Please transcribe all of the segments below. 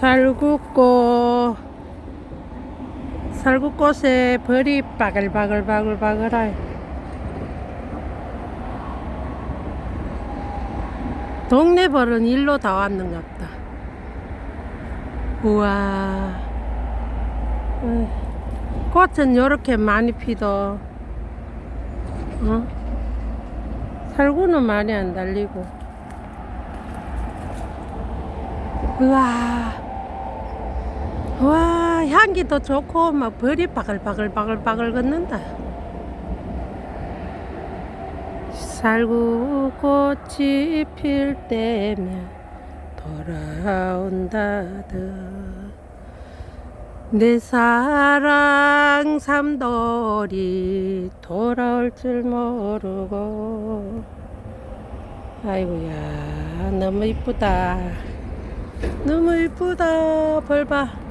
살구꽃 살구꽃에 벌이 바글바글바글바글하여 동네 벌은 일로 다 왔는갑다. 우와. 어이, 꽃은 요렇게 많이 피도 어? 살구는 많이 안 달리고. 우와 와 향기도 좋고 막 벌이 바글바글 바글바글 걷는다. 살구 꽃이 필 때면 돌아온다듯 내 사랑 삼돌이 돌아올 줄 모르고. 아이고야 너무 이쁘다. 너무 이쁘다 벌봐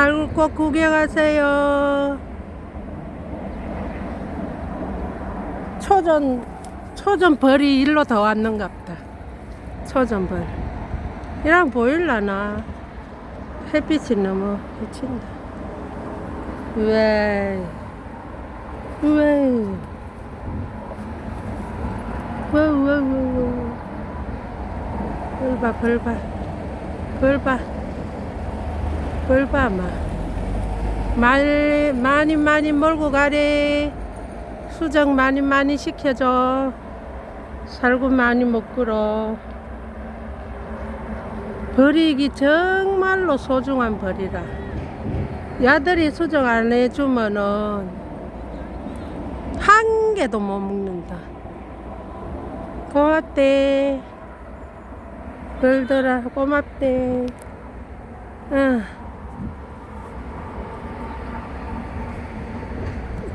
살구꽃 구경하세요. 초전 초전 벌이 일로 더 왔는갑다. 초전 벌. 이랑 보일라나? 햇빛이 너무 비친다. 왜? 왜? 와와와와 벌봐 벌 봐. 벌 봐 벌봐 마 많이 많이 많이 몰고 가래. 수정 많이 많이 시켜줘. 살구 많이 못 끌어. 버리기 정말로 소중한 벌이라. 야들이 수정 안 해주면은 한 개도 못 먹는다. 고맙대. 별들아 고맙대. 응.